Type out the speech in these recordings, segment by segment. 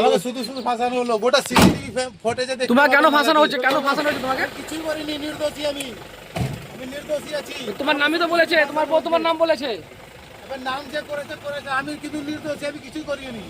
আমাকে শুধু শুধু ফাঁসানো হলো। গোটা সিসিটিভি ফুটেজে তোমার কেন ফাঁসানো হচ্ছে? কেন ফাঁসানো হচ্ছে তোমাকে? কিছুই করিনি নির্দোষী আমি। আমি নির্দোষী আছি। তোমার নামই তো বলেছে তোমার বউ তোমার নাম বলেছে। এবার নাম যে করেছে করেছে। আমি কিন্তু নির্দোষী আমি কিছুই করিনি।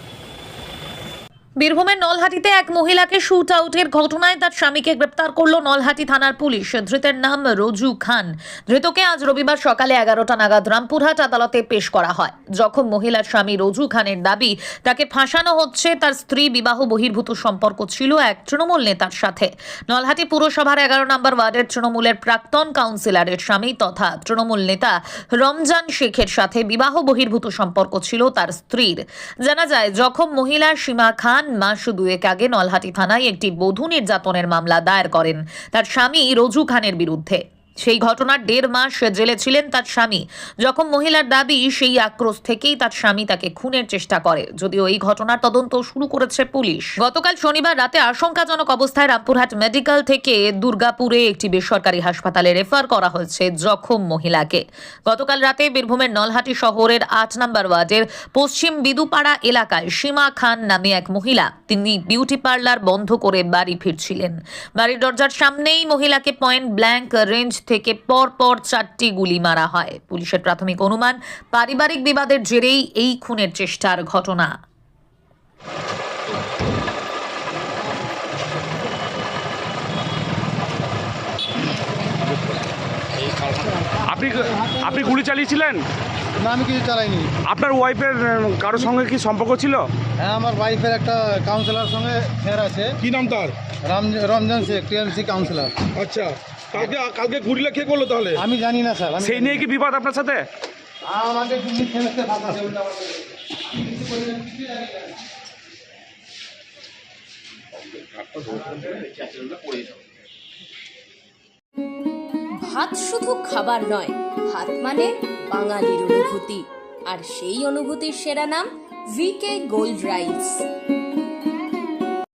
বীরভূমের নলহাটিতে এক মহিলাকে শুট আউটের ঘটনায় তার স্বামীকে গ্রেপ্তার করল নলহাটি থানার পুলিশ। ধৃতের নাম রোজু খান। ধৃতকে আজ রবিবার সকালে এগারোটা নাগাদ রামপুরহাট আদালতে পেশ করা হয়। যখন মহিলার স্বামী রোজু খানের দাবি, তাকে ফাঁসানো হচ্ছে তার স্ত্রী বিবাহ বহির্ভূত সম্পর্ক ছিল এক তৃণমূল নেতার সাথে। নলহাটি পুরসভার এগারো নম্বর ওয়ার্ডের তৃণমূলের প্রাক্তন কাউন্সিলরের স্বামী তথা তৃণমূল নেতা রমজান শেখের সাথে বিবাহ বহির্ভূত সম্পর্ক ছিল তার স্ত্রীর। জানা যায় যখন মহিলা সীমা খান মাস দুয়েক আগে নলহাটি থানায় একটি বধূ নির্যাতনের মামলা দায়ের করেন। তার স্বামী রজু খানের বিরুদ্ধে। সেই ঘটনার দেড় মাস জেলে ছিলেন তার স্বামী। যখন মহিলার দাবি, সেই আক্রোশ থেকেই তার স্বামী তাকে খুনের চেষ্টা করে। যদিও এই ঘটনার তদন্ত শুরু করেছে পুলিশ। গতকাল শনিবার রাতে আশঙ্কাজনক অবস্থায় রামপুরহাট মেডিকেল থেকে দুর্গাপুরে একটি বেসরকারি হাসপাতালে রেফার করা হয়েছে জখম মহিলাকে। গতকাল রাতে বীরভূমের নলহাটি শহরের আট নম্বর ওয়ার্ডের পশ্চিম বিদুপাড়া এলাকায় সীমা খান নামে এক মহিলা, তিনি বিউটি পার্লার বন্ধ করে বাড়ি ফিরছিলেন। বাড়ির দরজার সামনেই মহিলাকে পয়েন্ট ব্ল্যাঙ্ক রেঞ্জ থেকে পর পর চারটি গুলি মারা হয়। পুলিশের প্রাথমিক অনুমান পারিবারিক বিবাদের জেরেই এই খুনের চেষ্টার ঘটনা। আপনি আপনি গুলি চালিয়েছিলেন? না আমি কিছু চালাইনি। আপনার ওয়াইফের কারোর সঙ্গে কি সম্পর্ক ছিল? হ্যাঁ আমার ওয়াইফের একটা কাউন্সিলর সঙ্গে ফের আছে। কি নাম তার? রাম রমজান শেখ টিএমসি কাউন্সিলর আচ্ছা। কালকে কালকে গুলিটা কে করল তাহলে? আমি জানি না স্যার সেই নিয়ে কি বিবাদ আপনার সাথে? আমাকে। ভাত শুধু খাবার নয় ভাত মানে বাঙালির অনুভূতি। আর সেই অনুভূতির সেরা নাম ভিকে গোল্ড রাইস